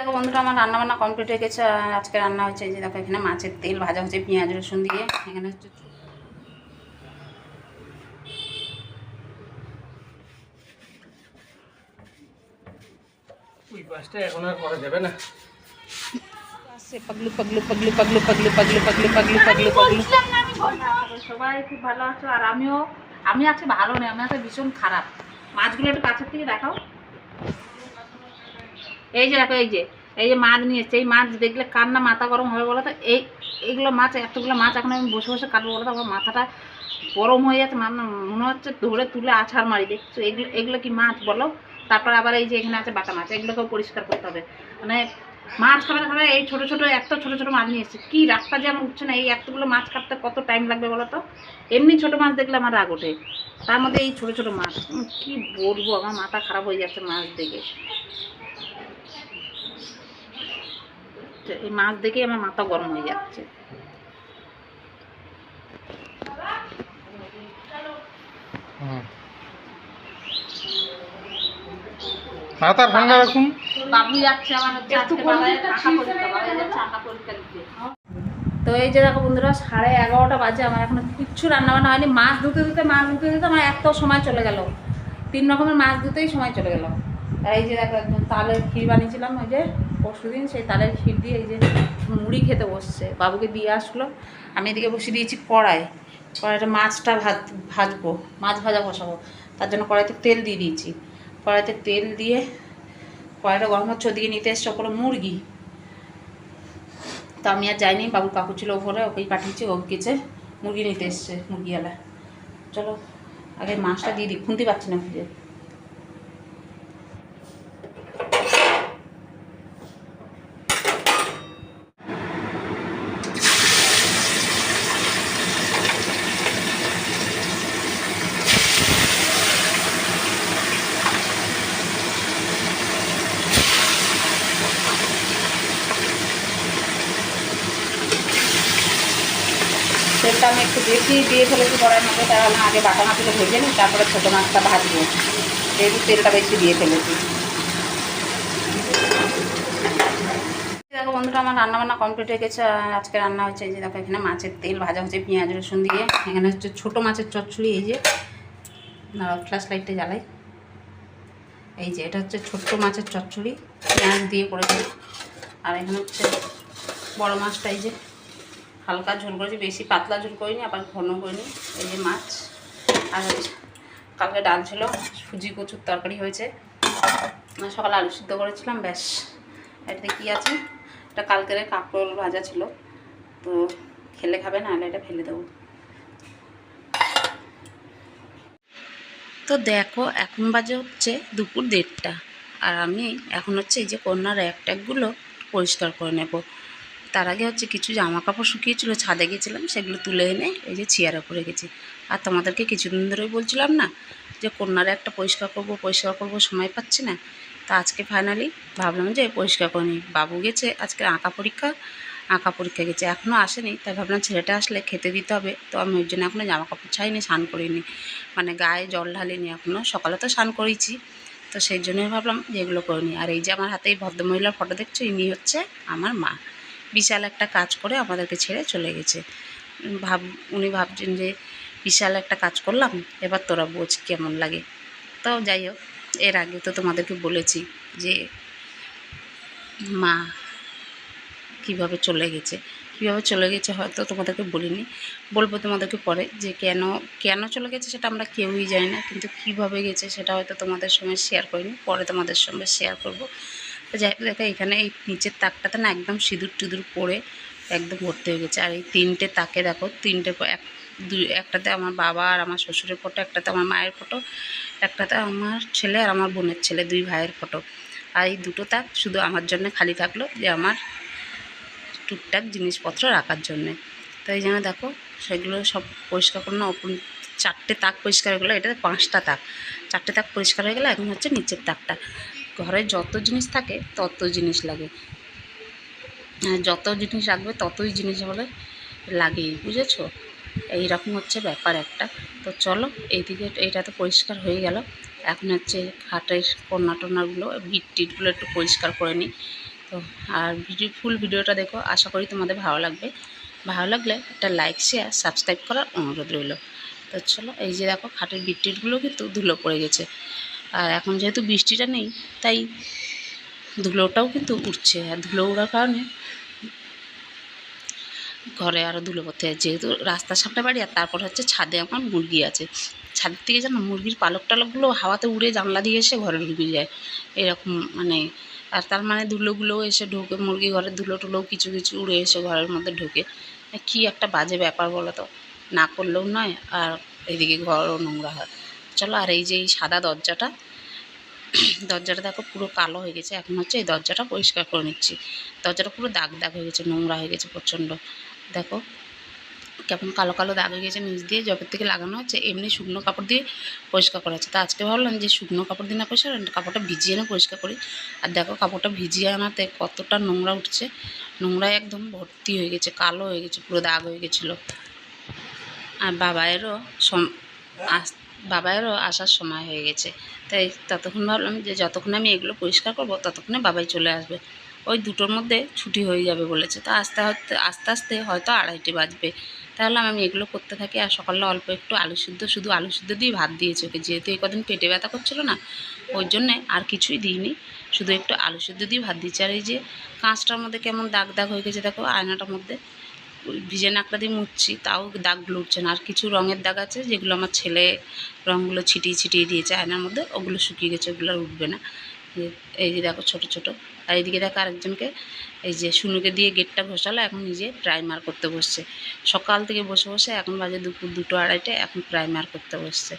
দেখো বন্ধুরা আমার রান্না বান্না কমপ্লিট হয়ে গেছে। আর আজকে রান্না হয়েছে যে দেখো এখানে মাছের তেল ভাজা হচ্ছে পেঁয়াজ রসুন দিয়ে। এখানে হচ্ছে ওই পাঁচটা এখন আর করা যাবে না। আসছে পাগলু পাগলু পাগলু পাগলু পাগলু পাগলু পাগলু পাগলু পাগলু পাগলু। সবাই খুব ভালো আছো আর আমিও আমি আজকে ভালো নেই আমি আজকে ভীষণ খারাপ। মাছগুলো একটু কাছের থেকে দেখাও। এই যে দেখো, এই যে এই যে মাছ নিয়ে এসছে, এই মাছ দেখলে কার না মাথা গরম হবে বলো তো? এই, এইগুলো মাছ, এতগুলো মাছ এখন আমি বসে বসে কাটবো বলো তো? আমার মাথাটা গরম হয়ে যাচ্ছে মানে মনে হচ্ছে ধরে তুলে আছাড় মারি, দেখছ? এগুলো এগুলো কি মাছ বলো? তারপর আবার এই যে এখানে আছে বাটা মাছ, এগুলোকেও পরিষ্কার করতে হবে। মানে মাছ খাবে না খাবে, এই ছোটো ছোটো, এত ছোটো ছোটো মাছ নিয়ে এসছে, কী রাগটা যে আমার উঠছে না, এই এতগুলো মাছ কাটতে কত টাইম লাগবে বলো তো? এমনি ছোটো মাছ দেখলে আমার রাগ ওঠে, তার মধ্যে এই ছোটো ছোটো মাছ কি বলব? আমার মাথা খারাপ হয়ে যাচ্ছে মাছ দেখে তো এই মাছ দেখেই আমার মাথা গরম হয়ে যাচ্ছে। ঠান্ডা রাখুন তো এই যে দেখো বন্ধুরা সাড়ে এগারোটা বাজে আমার এখনও কিচ্ছু রান্না বান্না হয়নি। মাছ ধুতে ধুতে মাছ ধুতে ধুতে আমার একটাও সময় চলে গেল। তিন রকমের মাছ ধুতেই সময় চলে গেল। এই যে দেখো একদম তালের ক্ষীর বানিয়েছিলাম, ওই যে পরশু দিন সেই তালের ক্ষীর দিয়ে এই যে মুড়ি খেতে বসছে। বাবুকে দিয়ে আসলো। আমি এদিকে বসিয়ে দিয়েছি কড়াই। কড়াইটা মাছটা ভাজ ভাজবো, মাছ ভাজা বসাবো। তার জন্য কড়াইতে তেল দিয়ে দিয়েছি। কড়াইতে তেল দিয়ে কড়াইটা গরম হচ্ছে, ওদিকে নিতে এসছে ওপরে মুরগি। তো আমি আর যাইনি, বাবুর কাকু ছিল ওপরে, ওকেই পাঠিয়েছি, ও গেছে। মুরগি নিতে এসছে, মুরগিওয়ালা। চলো, আগে মাছটা দিয়ে দিই। খুনতে পারছি না খুঁজে তেলটা আমি একটু বেশি দিয়ে ফেলেছি কড়াই মধ্যে তাহলে আগে বাটা মাছগুলো ভেজে নিই, তারপরে ছোটো মাছটা ভাজবো। যেহেতু তেলটা বেশি দিয়ে ফেলেছি। দেখো বন্ধুরা, আমার রান্না বান্না কমপ্লিট হয়ে গেছে আজকে রান্না এই যে দেখো, এখানে মাছের তেল ভাজা হচ্ছে, পেঁয়াজ, রসুন দিয়ে। এখানে হচ্ছে ছোটো মাছের চচ্চড়ি, এই যে। ফ্ল্যাশ লাইটটা জ্বালাই। এই যে, এটা হচ্ছে ছোট্ট মাছের চচ্চড়ি, পেঁয়াজ দিয়ে করেছি। আর এখানে হচ্ছে বড় মাছটা, এই যে। হালকা ঝোল করেছি, বেশি পাতলা ঝোল করিনি, আবার ঘন করিনি, এই যে মাছ আর কালকে ডাল ছিল, সুজি, কচুর তরকারি হয়েছে। সকালে আলু সিদ্ধ করেছিলাম, ব্যাস। এটাতে কী আছে? এটা কালকের কাঁকরোল ভাজা ছিল, তো খেলে খাবে না হলে এটা ফেলে দেবো। তো দেখো, এখন বাজে হচ্ছে দুপুর দেড়টা, আর আমি এখন হচ্ছে এই যে কন্যার এক ট্যাগগুলো পরিষ্কার করে নেব। তার আগে হচ্ছে কিছু জামা কাপড় শুকিয়েছিল, ছাদে গেছিলাম, সেগুলো তুলে এনে এই যে চেয়ারে উপরে রেখেছি আর তোমাদেরকে কিছুদিন ধরেই বলছিলাম না যে কন্যারে একটা পরিষ্কার করব পরিষ্কার করব সময় পাচ্ছি না। তা আজকে ফাইনালি ভাবলাম যে পরিষ্কার করে নিই। বাবু গেছে, আজকে আঁকা পরীক্ষা আঁকা পরীক্ষা গেছে এখনও আসেনি। তাই ভাবলাম ছেলেটা আসলে খেতে দিতে হবে। তো আমি ওই জন্য এখনও জামা কাপড় ছাইনি, স্নান করিনি। মানে গায়ে জল ঢালিনি এখনও সকালে তো স্নান করেছি তো সেই জন্যই ভাবলাম যে এগুলো করে নিই। আর এই যে আমার হাতে এই ভদ্রমহিলার ফটো দেখছ, ইনি হচ্ছে আমার মা। বিশাল একটা কাজ করে আমাদেরকে ছেড়ে চলে গেছে। ভাব, উনি ভাবছেন যে বিশাল একটা কাজ করলাম, এবার তোরা বোঝ কেমন লাগে। তাও যাই হোক, এর আগে তো তোমাদেরকে বলেছি যে মা কীভাবে চলে গেছে। কীভাবে চলে গেছে হয়তো তোমাদেরকে বলিনি। বলব তোমাদেরকে পরে যে কেন কেন চলে গেছে সেটা আমরা কেউই জানি না, কিন্তু কীভাবে গেছে সেটা হয়তো তোমাদের সঙ্গে শেয়ার করিনি। পরে তোমাদের সঙ্গে শেয়ার করব। তো যাই হোক, দেখো এখানে এই নিচের তাকটাতে না একদম সিঁদুর টিঁদুর পরে একদম ভর্তি হয়ে গেছে। আর এই তিনটে তাকে দেখো, তিনটে এক, দুই, একটাতে আমার বাবা আর আমার শ্বশুরের ফটো, একটাতে আমার মায়ের ফটো, একটাতে আমার ছেলে আর আমার বোনের ছেলে, দুই ভাইয়ের ফটো। আর এই দুটো তাক শুধু আমার জন্য খালি থাকল, যে আমার টুকটাক জিনিসপত্র রাখার জন্যে। তো এই জন্য দেখো, সেগুলো সব পরিষ্কার করে না ওপর চারটে তাক পরিষ্কার হয়ে গেলো, এটাতে পাঁচটা তাক। চারটে তাক পরিষ্কার হয়ে গেলে, এখন হচ্ছে নিচের তাকটা। ঘরে যত জিনিস থাকে তত জিনিস লাগে। যত জিনিস রাখবে ততই জিনিস হলে লাগেই, বুঝেছ? এইরকম হচ্ছে ব্যাপার একটা। তো চলো, এইদিকে এইটা তো পরিষ্কার হয়ে গেল। এখন হচ্ছে খাটের কন্যা টন্যাগুলো, ভিট টিটগুলো একটু পরিষ্কার করে নিই। তো আর ভিডিও, ফুল ভিডিওটা দেখো, আশা করি তোমাদের ভালো লাগবে। ভালো লাগলে একটা লাইক, শেয়ার, সাবস্ক্রাইব করার অনুরোধ রইল। তো চলো, এই যে দেখো খাটের বিটটিটগুলো কিন্তু ধুলো পড়ে গেছে। আর এখন যেহেতু বৃষ্টিটা নেই, তাই ধুলোটাও কিন্তু উঠছে। আর ধুলো উড়ার কারণে ঘরে আরও ধুলো পড়তে হয়। যেহেতু রাস্তার সামনে বাড়ি, আর তারপর হচ্ছে ছাদে আমার মুরগি আছে। ছাদের থেকে যেন মুরগির পালক টালকগুলো হাওয়াতে উড়ে জানলা দিয়ে এসে ঘরে ঢুকে যায়। এরকম মানে আর তার মানে ধুলোগুলোও এসে ঢোকে, মুরগি ঘরের ধুলো টুলোও কিছু কিছু উড়ে এসে ঘরের মধ্যে ঢোকে। কী একটা বাজে ব্যাপার বলো তো? না করলেও নয়, আর এদিকে ঘরও নোংরা হয়। চলো আর এই যে এই সাদা দরজাটা দরজাটা দেখো পুরো কালো হয়ে গেছে। এখন হচ্ছে এই দরজাটা পরিষ্কার করে নিচ্ছি। দরজাটা পুরো দাগ দাগ হয়ে গেছে, নোংরা হয়ে গেছে প্রচণ্ড। দেখো কেমন কালো কালো দাগ হয়ে গেছে, নিচ দিয়ে জবের থেকে লাগানো হচ্ছে এমনি শুকনো কাপড় দিয়ে পরিষ্কার করা হচ্ছে তো আজকে ভাবলাম যে শুকনো কাপড় দিয়ে না পরিষ্কার, কাপড়টা ভিজিয়ে এনে পরিষ্কার করি। আর দেখো কাপড়টা ভিজিয়ে আনাতে কতটা নোংরা উঠছে, নোংরায় একদম ভর্তি হয়ে গেছে, কালো হয়ে গেছে, পুরো দাগ হয়ে গেছিল। আর বাবায়েরও সম আস- বাবায়েরও আসার সময় হয়ে গেছে। তাই ততক্ষণ ভাবলাম যে যতক্ষণ আমি এগুলো পরিষ্কার করব, ততক্ষণে বাবাই চলে আসবে। ওই দুটোর মধ্যে ছুটি হয়ে যাবে বলেছে। তা আস্তে আস্তে আস্তে আস্তে হয়তো আড়াইটি বাজবে। তাহলে আমি এগুলো করতে থাকি আর সকালে অল্প একটু আলু সিদ্ধ, শুধু আলু সিদ্ধ দিয়ে ভাত দিয়েছি ওকে। যেহেতু এই কদিন পেটে ব্যথা করছিল না, ওই জন্যে আর কিছুই দিইনি। শুধু একটু আলু সিদ্ধ দিয়ে ভাত দিচ্ছি আর এই যে কাঁচটার মধ্যে কেমন দাগ দাগ হয়ে গেছে দেখো, আয়নাটার মধ্যে। ভিজে নাকড়া দিয়ে মুছছি তাও দাগগুলো উঠছে না। আর কিছু রঙের দাগ আছে যেগুলো আমার ছেলে রঙগুলো ছিটিয়ে ছিটিয়ে দিয়েছে আয়নার মধ্যে, ওগুলো শুকিয়ে গেছে, ওগুলো উঠবে না। এই- এই যে দেখো ছোট ছোট। আর এইদিকে দেখো আরেকজনকে, এই যে শুনুকে দিয়ে গেটটা ঘষালো, এখন নিজে প্রাইমার করতে বসছে। সকাল থেকে বসে বসে এখন বাজে দুপুর দুটো আড়াইটে, এখন প্রাইমার করতে বসছে।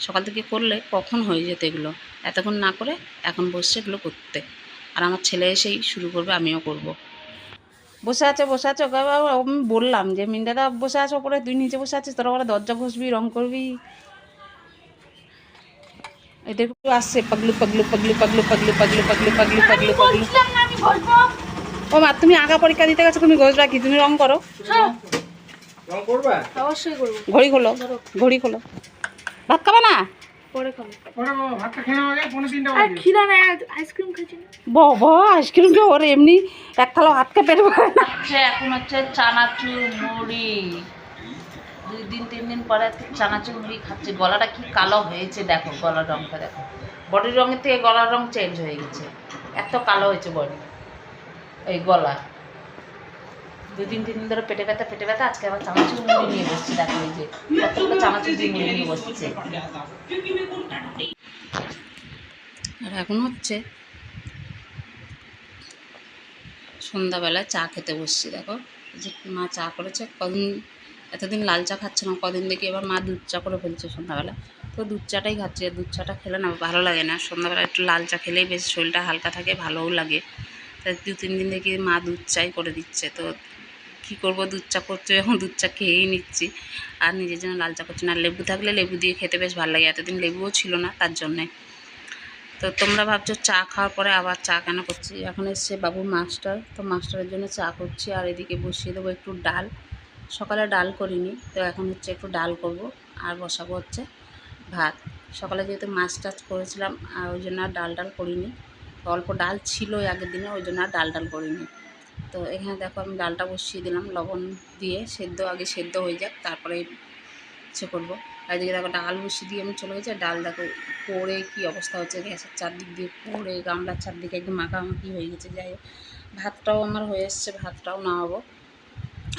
সকাল থেকে করলে কখন হয়ে যেত এগুলো? এতক্ষণ না করে এখন বসছে এগুলো করতে। আর আমার ছেলে এসেই শুরু করবে, আমিও করব। বসে আছে বসে আছে ওকে আমি বললাম যে মিন্দাদা বসে আছে ওপরে তুই নিচে বসে আছিস তোরা ওরা দরজা ঘষবি রং করবি? একটু আসছে পাগলু পাগলু পাগলু পাগলু পাগলু পাগলু পাগলু পাগলু পাগলু পাগলু। ও মা তুমি আগা পরীক্ষা দিতে গেছো তুমি ঘষবা কি? তুমি রং করো। রং করবা? অবশ্যই করব। ঘড়ি খোলো ঘড়ি খোলো। ভাত খাবা না? পরে খাব। ওরে ভাতটা খেয়ে নেওয়া আগে পৌনে তিনটা আর খিদা নাই আইসক্রিম খাচ্ছি ওর এমনি এক থালা না। এখন হচ্ছে চানাচুর মুড়ি। দুই দিন তিন দিন পরে চানাচুর মুড়ি খাচ্ছে। গলাটা কি কালো হয়েছে দেখো গলার রংটা দেখো। বডির রঙের থেকে গলার রং চেঞ্জ হয়ে গেছে। এত কালো হয়েছে বডি। এই গলা দুই দিন তিন দিন ধরে পেটে ব্যথা পেটে ব্যথা, আজকে আবার চানাচুর মুড়ি নিয়ে বসছে, দেখো এই যে। কতগুলো দিয়ে মুড়ি নিয়ে বসছে। আর এখন হচ্ছে সন্ধ্যাবেলায় চা খেতে বসছি, দেখো। যে মা চা করেছে, কদিন, এতদিন লাল চা খাচ্ছে না, কদিন দেখি এবার মা দুধ চা করে ফেলছে সন্ধ্যাবেলা। তো দুধ চাটাই খাচ্ছে দুধ চাটা খেলে না ভালো লাগে না। সন্ধ্যাবেলা একটু লাল চা খেলেই বেশ শরীরটা হালকা থাকে, ভালোও লাগে। তাই দু তিন দিন দেখি মা দুধ চাই করে দিচ্ছে, তো কী করব? দুধ চা করতে এখন দুধ চা খেয়েই নিচ্ছি। আর নিজের জন্য লাল চা করছি না, লেবু থাকলে লেবু দিয়ে খেতে বেশ ভালো লাগে। এতদিন লেবুও ছিল না তার জন্যে। তো তোমরা ভাবছ চা খাওয়ার পরে আবার চা কেন করছি? এখন এসছে বাবু মাস্টার, তো মাস্টারের জন্য চা করছি। আর এদিকে বসিয়ে দেবো একটু ডাল। সকালে ডাল করিনি, তো এখন হচ্ছে একটু ডাল করব। আর বসাবো হচ্ছে ভাত। সকালে যেহেতু মাছ টাছ করেছিলাম, আর ওই জন্য আর ডাল ডাল করিনি। অল্প ডাল ছিল আগের দিনে, ওই জন্য আর ডাল ডাল করিনি। তো এখানে দেখো আমি ডালটা বসিয়ে দিলাম, লবণ দিয়ে সেদ্ধ, আগে সেদ্ধ হয়ে যাক, তারপরে ইচ্ছে করব। আর এদিকে দেখো ডাল বসিয়ে দিয়ে আমি চলে গেছি ডাল দেখো পড়ে কি অবস্থা হচ্ছে, গ্যাসের চারদিক দিয়ে পড়ে, গামলার চারদিকে একদম মাখামাখি হয়ে গেছে। যাই হোক, ভাতটাও আমার হয়ে এসছে, ভাতটাও নামাবো,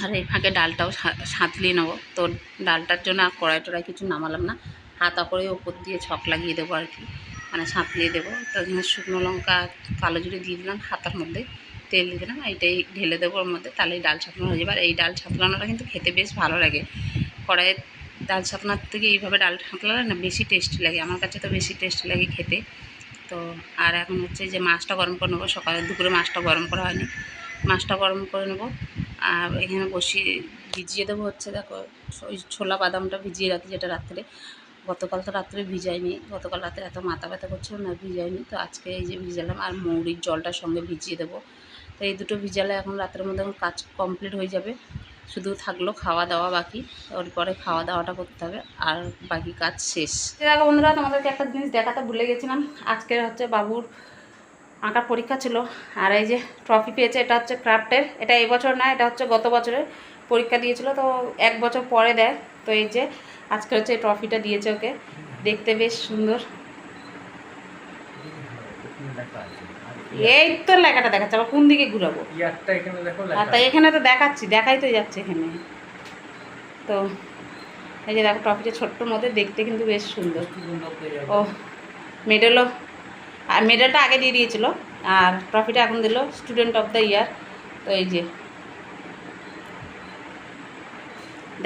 আর এই ফাঁকে ডালটাও সাঁতলিয়ে নেব। তো ডালটার জন্য আর কড়াই টড়াই কিছু নামালাম না হাতা করে ওপর দিয়ে ছক লাগিয়ে দেবো আর কি। মানে সাঁতলিয়ে দেবো। তো শুকনো লঙ্কা, কালো জিরে দিয়ে দিলাম হাতার মধ্যে, তেল দিয়ে দিলাম এইটাই ঢেলে দেবো ওর মধ্যে, তাহলেই ডাল ছাতলানো হয়ে যাবে। আর এই ডাল ছাতলানোটা কিন্তু খেতে বেশ ভালো লাগে। কড়াইয়ে ডাল ছাতনার থেকে এইভাবে ডাল ছাতলালে না বেশি টেস্টি লাগে, আমার কাছে তো বেশি টেস্টি লাগে খেতে। তো আর এখন হচ্ছে যে মাছটা গরম করে নেব, সকালে দুপুরে মাছটা গরম করা হয়নি। মাছটা গরম করে নেব, আর এখানে বসিয়ে ভিজিয়ে দেবো হচ্ছে দেখো, ওই ছোলা বাদামটা ভিজিয়ে রাখি যেটা রাত্রে। গতকাল তো রাত্রে ভিজাইনি গতকাল রাতে এত মাথা ব্যথা করছিল না ভিজাইনি তো আজকে এই যে ভিজালাম, আর মৌরির জলটার সঙ্গে ভিজিয়ে দেবো। তো এই দুটো ভিজালে এখন রাতের মধ্যে এখন কাজ কমপ্লিট হয়ে যাবে। শুধু থাকল খাওয়া দাওয়া বাকি ওর পরে খাওয়া দাওয়াটা করতে হবে, আর বাকি কাজ শেষ। দেখো বন্ধুরা, তোমাদেরকে একটা জিনিস দেখাতে ভুলে গেছিলাম। আজকের হচ্ছে বাবুর আঁকার পরীক্ষা ছিল, আর এই যে ট্রফি পেয়েছে, এটা হচ্ছে ক্রাফটের এটা এবছর বছর না, এটা হচ্ছে গত বছরের পরীক্ষা দিয়েছিল, তো এক বছর পরে দেয়। তো এই যে আজকে হচ্ছে এই ট্রফিটা দিয়েছে ওকে। দেখতে বেশ সুন্দর। এই তো লেখাটা দেখাচ্ছে আবার কোন দিকে ঘুরাবো? এখানে আর তাই এখানে তো দেখাচ্ছি দেখাই তো যাচ্ছে এখানে। তো এই যে দেখো ট্রফিটা ছোট্ট মধ্যে দেখতে কিন্তু বেশ সুন্দর। ও মেডেলও আর মেডেলটা আগে দিয়ে দিয়েছিল আর ট্রফিটা এখন দিল স্টুডেন্ট অফ দ্য ইয়ার তো এই যে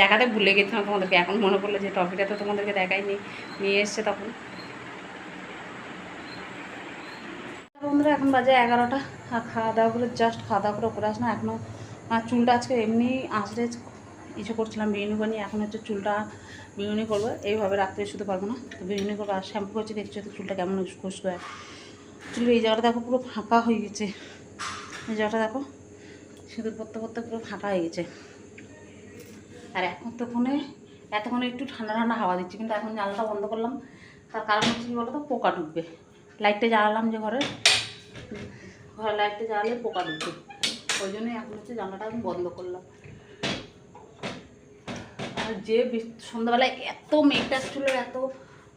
দেখাতে ভুলে গেছিলাম তোমাদেরকে। এখন মনে পড়ল যে ট্রফিটা তো তোমাদেরকে দেখাইনি, নিয়ে এসছে তখন। বন্ধুরা, এখন বাজে এগারোটা, আর খাওয়া দাওয়া করে জাস্ট খাওয়া দাওয়া করে করে আসলাম। এখনও চুলটা আজকে এমনি আসলে কিছু করছিলাম বিরিয়ানি বানিয়ে, এখন হচ্ছে চুলটা বিরিয়ানি করব। এইভাবে রাত্রে শুতে পারব না। তো করব, আর শ্যাম্পু করছি, দেখছি তো চুলটা কেমন খুশকু হয়। চুলের এই জায়গাটা দেখো পুরো ফাঁকা হয়ে গেছে। এই জায়গাটা দেখো, সিঁদুর পরতে পরতে পুরো ফাঁকা হয়ে গেছে। আর এখন তো ফোনে এতক্ষণে একটু ঠান্ডা ঠান্ডা হাওয়া দিচ্ছে, কিন্তু এখন জানলাটা বন্ধ করলাম। তার কারণ হচ্ছে কী বলো তো পোকা ঢুকবে। লাইটটা জ্বালালাম যে ঘরে। ঘরে লাইটটা জ্বালালে পোকা ঢুকবে। ওই জন্যই এখন হচ্ছে জানলাটা আমি বন্ধ করলাম। আর যে সন্ধ্যাবেলায় এত মেঘটা ছিল এত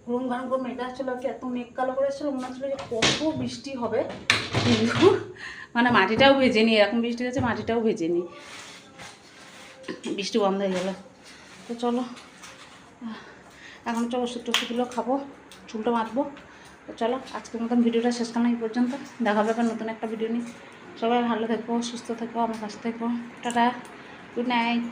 ঘুম ঘাম করে মেঘটা ছিল এত মেঘ কালো করে এসেছিল মনে হচ্ছিল যে কত বৃষ্টি হবে। কিন্তু মানে মাটিটাও ভেজেনি, এরকম বৃষ্টি হয়েছে, মাটিটাও ভেজেনি। বৃষ্টি বন্ধ হয়ে গেল। তো চলো এখন চলো ওষুধ টষুধগুলো খাব, চুলটা মারবো তো চলো, আজকের মতন ভিডিওটা শেষ করা এই পর্যন্ত। দেখা হবে নতুন একটা ভিডিও নিয়ে। সবাই ভালো থেকো, সুস্থ থেকো, আমার কাছে থেকো। Tata good night